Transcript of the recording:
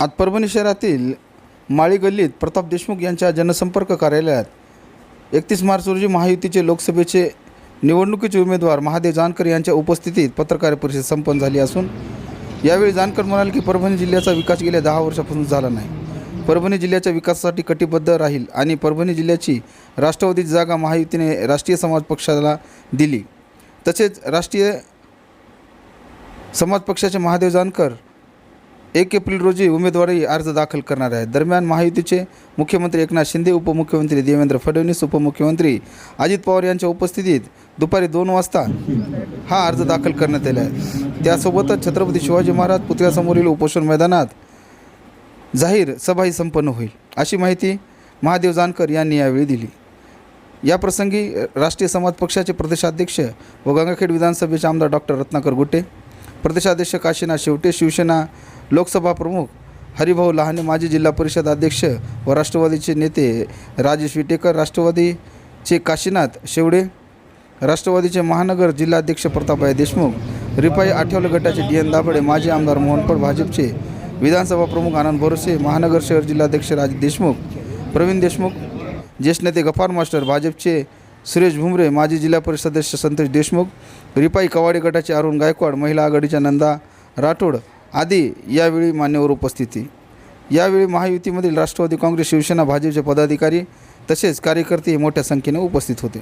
आज परभणी शहरातील माळी गल्लीत प्रताप देशमुख यांच्या जनसंपर्क कार्यालयात एकतीस मार्च रोजी महायुतीचे लोकसभेचे निवडणुकीचे उमेदवार महादेव जानकर यांच्या उपस्थितीत पत्रकार परिषद संपन्न झाली असून यावेळी जानकर म्हणाले की परभणी जिल्ह्याचा विकास गेल्या दहा वर्षापासून झाला नाही. परभणी जिल्ह्याच्या विकासासाठी कटिबद्ध राहील आणि परभणी जिल्ह्याची राष्ट्रवादीची जागा महायुतीने राष्ट्रीय समाज पक्षाला दिली. तसेच राष्ट्रीय समाज पक्षाचे महादेव जानकर एक एप्रिल रोजी उमेदवारी अर्ज दाखल करणार आहेत. दरम्यान महायुतीचे मुख्यमंत्री एकनाथ शिंदे उपमुख्यमंत्री देवेंद्र फडणवीस उपमुख्यमंत्री अजित पवार यांच्या उपस्थितीत दुपारी दोन वाजता हा अर्ज दाखल करण्यात आला आहे. त्यासोबतच छत्रपती शिवाजी महाराज पुतळ्यासमोरील उपोषण मैदानात जाहीर सभाही संपन्न होईल. अशी माहिती महादेव जानकर यांनी यावेळी दिली. याप्रसंगी राष्ट्रीय समाज पक्षाचे प्रदेशाध्यक्ष व गंगाखेड विधानसभेचे आमदार डॉक्टर रत्नाकर गुट्टे प्रदेशाध्यक्ष काशीनाथ शेवटे शिवसेना लोकसभा प्रमुख हरिभाऊ लहाने माजी जिल्हा परिषद अध्यक्ष व राष्ट्रवादीचे नेते राजेश विटेकर राष्ट्रवादीचे काशीनाथ शेवडे राष्ट्रवादीचे महानगर जिल्हाध्यक्ष प्रतापभाई देशमुख रिपाई आठवले गटाचे डी एन दाभडे माजी आमदार मोहनपड भाजपचे विधानसभा प्रमुख आनंद भरोसे महानगर शहर जिल्हाध्यक्ष राज देशमुख प्रवीण देशमुख ज्येष्ठ नेते गफार मास्टर भाजपचे सुरेश भुमरे माजी जिल्हा परिषद सदस्य संतोष देशमुख रिपाई कवाडी गटाचे अरुण गायकवाड महिला आघाडीच्या नंदा राठोड आदी यावेळी मान्यवर उपस्थिती यावेळी महायुतीमधील राष्ट्रवादी काँग्रेस शिवसेना भाजपचे पदाधिकारी तसेच कार्यकर्ते मोठ्या संख्येने उपस्थित होते.